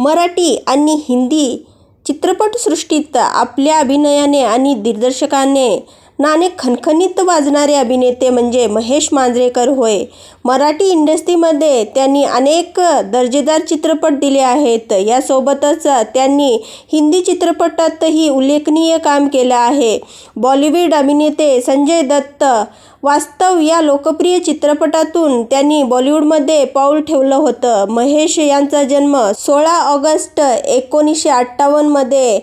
मराठी आणि हिंदी चित्रपटसृष्टीत आपल्या अभिनयाने आणि दिग्दर्शकाने नाणे खणखणीत वाजणारे अभिनेते म्हणजे महेश मांजरेकर होय. मराठी इंडस्ट्रीमध्ये त्यांनी अनेक दर्जेदार चित्रपट दिले आहेत. यासोबतच त्यांनी हिंदी चित्रपटातही उल्लेखनीय काम केलं आहे. बॉलिवूड अभिनेते संजय दत्त वास्तव या लोकप्रिय चित्रपटातून त्यांनी बॉलिवूडमध्ये पाऊल ठेवलं होतं. महेश यांचा जन्म सोळा ऑगस्ट एकोणीसशे अठ्ठावन्नमध्ये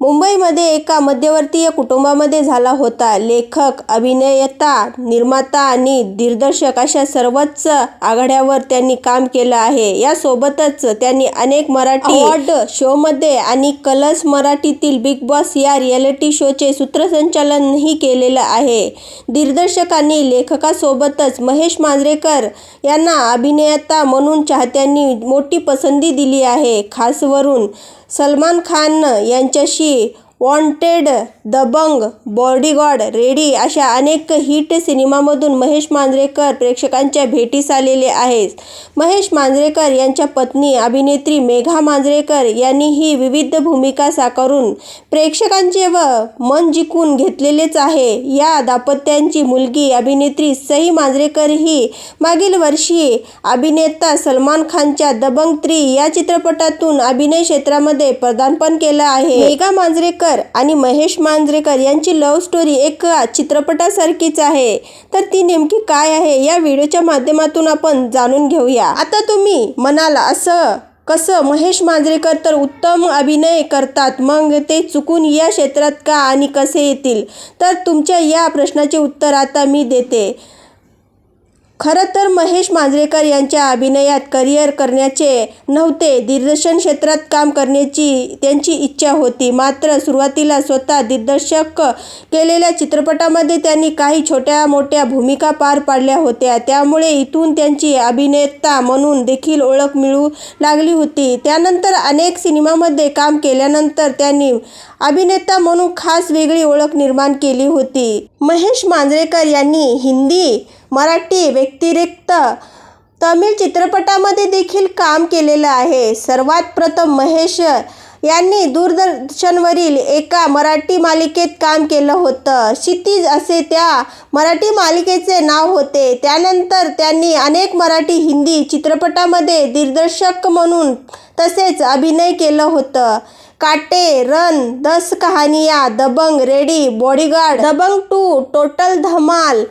मुंबईमध्ये एका मध्यमवर्गीय कुटुंबामध्ये झाला होता. लेखक, अभिनेता, निर्माता आणि दिग्दर्शक अशा सर्वच आघाड्यांवर त्यांनी काम केलं आहे. यासोबतच त्यांनी अनेक मराठी अवॉर्ड शोमध्ये आणि कलर्स मराठीतील बिग बॉस या रिएलिटी शोचे सूत्रसंचालनही केलेलं आहे. दिग्दर्शक आणि लेखकासोबतच महेश मांजरेकर यांना अभिनेता म्हणून चाहत्यांनी मोठी पसंती दिली आहे. खासकरून सलमान खान यांच्याशी वॉन्टेड, दबंग, बॉडीगार्ड, रेडी अशा अनेक हिट सिनेमांमधून महेश मांजरेकर प्रेक्षकांच्या भेटीस आलेले आहेत. महेश मांजरेकर यांच्या पत्नी अभिनेत्री मेघा मांजरेकर यांनीही विविध भूमिका साकारून प्रेक्षकांचे व मन जिंकून घेतलेलेच आहे. या दाम्पत्यांची मुलगी अभिनेत्री सई मांजरेकर ही मागील वर्षी अभिनेता सलमान खानच्या दबंग थ्री या चित्रपटातून अभिनय क्षेत्रामध्ये पदार्पण केलं आहे. मेघा मांजरेकर आणि महेश मांजरेकर यांची लव्ह स्टोरी एका चित्रपटासारखीच आहे. तर ती नेमकी काय आहे या व्हिडिओच्या माध्यमातून आपण जाणून घेऊया. आता तुम्ही मनाला असं कसं महेश मांजरेकर तर उत्तम अभिनय करतात मग ते चुकून या क्षेत्रात का आणि कसे येतील? तर तुमच्या या प्रश्नाचे उत्तर आता मी देते. खरं तर महेश मांजरेकर यांच्या अभिनयात करिअर करण्याचे नव्हते. दिग्दर्शन क्षेत्रात काम करण्याची त्यांची इच्छा होती. मात्र सुरुवातीला स्वतः दिग्दर्शक केलेल्या चित्रपटांमध्ये त्यांनी काही छोट्या-मोठ्या भूमिका पार पाडल्या होत्या. त्यामुळे इथून त्यांची अभिनेता म्हणून देखील ओळख मिळू लागली होती. त्यानंतर अनेक सिनेमांमध्ये काम केल्यानंतर त्यांनी अभिनेता म्हणून खास वेगळी ओळख निर्माण केली होती. महेश मांजरेकर यांनी हिंदी, मराठी व्यतिरिक्त तमिळ चित्रपटामध्ये देखील काम केलेलं आहे. सर्वात प्रथम महेश यांनी दूरदर्शनवरील एका मराठी मालिकेत काम केलं होतं. क्षितिज असे त्या मराठी मालिकेचे नाव होते. त्यानंतर त्यांनी अनेक मराठी, हिंदी चित्रपटामध्ये दिग्दर्शक म्हणून तसेच अभिनय केलं होतं. Kaante run, Dus Kahaniyaan Dabangg, ready, bodyguard, Dabangg two, total Dhamaal,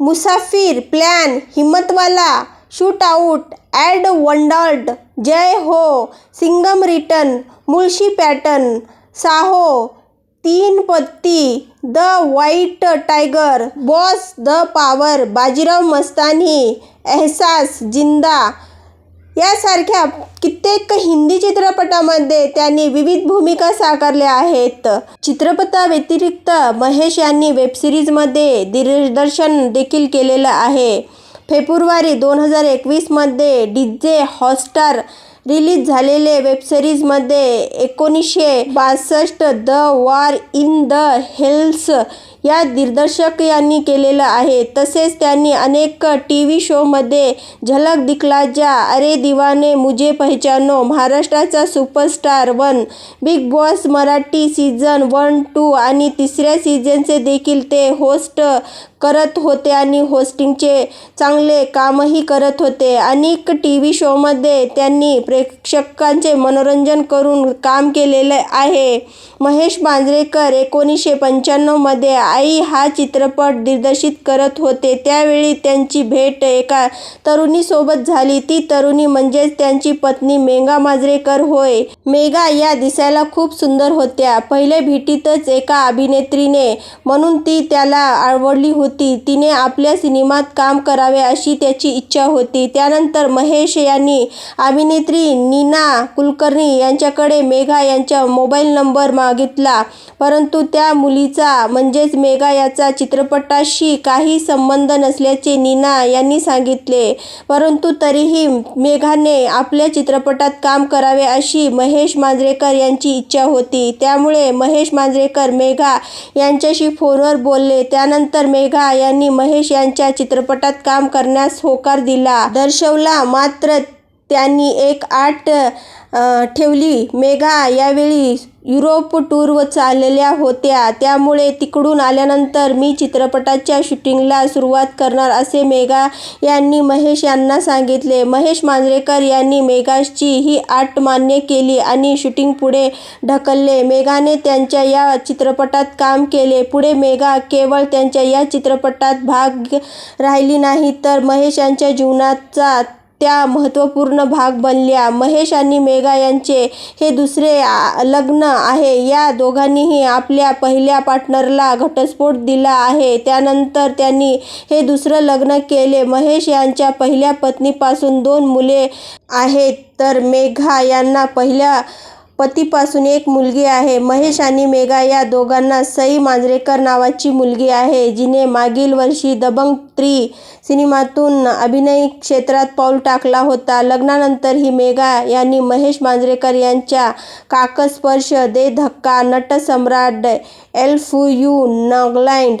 Musafir, plan, Himmatwala, shootout, at Wadala Jai Ho, Singham return, Mulshi pattern, Saaho, Teen Patti, the white tiger, boss, the power Bajirao Mastani, Ehsaas, Zinda यासारख्या कित्येक हिंदी चित्रपटामध्ये त्यांनी विविध भूमिका साकारल्या आहेत. चित्रपटाव्यतिरिक्त महेश यांनी वेबसिरीजमध्ये दिग्दर्शन देखील केलेलं आहे. फेब्रुवारी दोन हजार एकवीसमध्ये मध्ये हॉटस्टार रिलीज झालेले वेबसिरीजमध्ये एकोणीसशे बासष्ट the war in the hills या दिग्दर्शक यांनी केलेलं आहे. तसेच त्यांनी अनेक टी व्ही शोमध्ये झलक दिखला जा, अरे दिवाने, मुझे पहचानो, महाराष्ट्राचा superstar one, Bigg Boss Marathi season one, two आणि तिसऱ्या सीझनचे देखील ते होस्ट करत होते आणि होस्टिंगचे चांगले कामही करत होते. अनेक टी व्ही शोमध्ये त्यांनी प्रेक्षकांचे मनोरंजन करून काम केलेलं आहे. महेश मांजरेकर एकोणीसशे पंच्याण्णवमध्ये आई हा चित्रपट दिग्दर्शित करत होते. त्यावेळी त्यांची भेट एका तरुणीसोबत झाली. ती तरुणी म्हणजेच त्यांची पत्नी मेघा मांजरेकर होय. मेघा या दिसायला खूप सुंदर होत्या. पहिल्या भेटीतच एका अभिनेत्रीने म्हणून ती त्याला आवडली होती. तिने आपल्या सिनेमात काम करावे अशी त्याची इच्छा होती. त्यानंतर महेश यांनी अभिनेत्री नीना कुलकर्णी यांच्याकडे मेघा यांच्या मोबाईल नंबर मागितला. परंतु त्या मुलीचा म्हणजेच मेघा याचा चित्रपटाशी काही संबंध नसल्याचे नीना यांनी सांगितले. परंतु तरीही मेघाने आपल्या चित्रपटात काम करावे अशी महेश मांजरेकर यांची इच्छा होती. त्यामुळे महेश मांजरेकर मेघा यांच्याशी फोनवर बोलले. त्यानंतर मेघा यांनी महेश यांच्या चित्रपटात काम करण्यास होकार दिला दर्शवला. मात्र त्यांनी एक आठ ठेवली. मेघा यावेळी युरोप टूरवर चालल्या होत्या. त्यामुळे तिकडून आल्यानंतर मी चित्रपटाच्या शूटिंगला सुरुवात करणार असे मेघा यांनी महेश यांना सांगितले. महेश मांजरेकर यांनी मेघाची ही आट मान्य केली आणि शूटिंग पुढे ढकलले. मेघाने त्यांच्या या चित्रपटात काम केले. पुढे मेघा केवळ त्यांच्या या चित्रपटात भाग राहिली नाही तर महेश यांच्या जीवनाचा त्या महत्त्वपूर्ण भाग बनल्या. महेश आणि मेघा यांचे हे दुसरे लग्न आहे. या दोघांनीही आपल्या पहिल्या पार्टनरला घटस्फोट दिला आहे. त्यानंतर त्यांनी हे दुसरं लग्न केले. महेश यांच्या पहिल्या पत्नीपासून दोन मुले आहेत तर मेघा यांना पहिल्या पतीपासून एक मुलगी आहे. महेश आणि मेघा या दोघांना सई मांजरेकर नावाची मुलगी आहे. जिने मागील वर्षी दबंग थ्री सिनेमातून अभिनय क्षेत्रात पाऊल टाकला होता. लग्नानंतर ही मेघा यांनी महेश मांजरेकर यांच्या काकस्पर्श दे धक्का, नटसम्राट, एल्फूयू नॉगलँड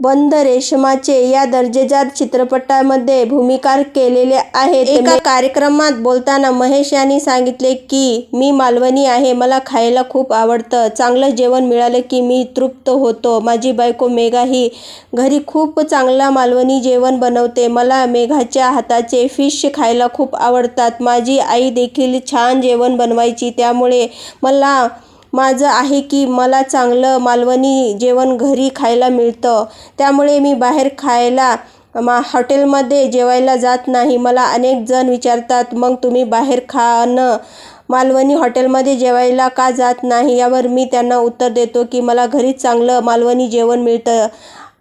बंद रेशमाचे या दर्जेदार चित्रपटामध्ये भूमिका केलेल्या आहेत. एका कार्यक्रमात बोलताना महेश यांनी सांगितले की, मी मालवणी आहे. मला खायला खूप आवडतं. चांगलं जेवण मिळालं की मी तृप्त होतो. माझी बायको मेघा ही घरी खूप चांगला मालवणी जेवण बनवते. मला मेघाच्या हाताचे फिश खायला खूप आवडतात. माझी आई देखील छान जेवण बनवायची. त्यामुळे मला माझं आहे की मला चांगलं मालवणी जेवण घरी खायला मिळतं. त्यामुळे मी बाहेर खायला मा हॉटेलमध्ये जेवायला जात नाही. मला अनेक जण विचारतात, मग तुम्ही बाहेर खाणं मालवणी हॉटेलमध्ये जेवायला का जात नाही? यावर मी त्यांना उत्तर देतो की मला घरीच चांगलं मालवणी जेवण मिळतं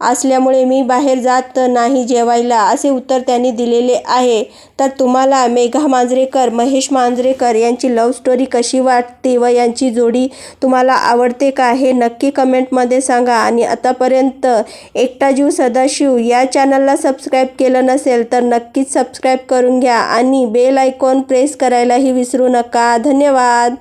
असल्यामुळे मी बाहेर जात नाही जेवायला, असे उत्तर त्यांनी दिलेले आहे. तर तुम्हाला मेघा मांजरेकर, महेश मांजरेकर यांची लव्ह स्टोरी कशी वाटते व यांची जोडी तुम्हाला आवडते का? हे नक्की कमेंटमध्ये सांगा. आणि आतापर्यंत एकटा जीव सदाशिव या चॅनलला सबस्क्राईब केलं नसेल तर नक्कीच सबस्क्राईब करून घ्या आणि बेल आयकॉन प्रेस करायलाही विसरू नका. धन्यवाद.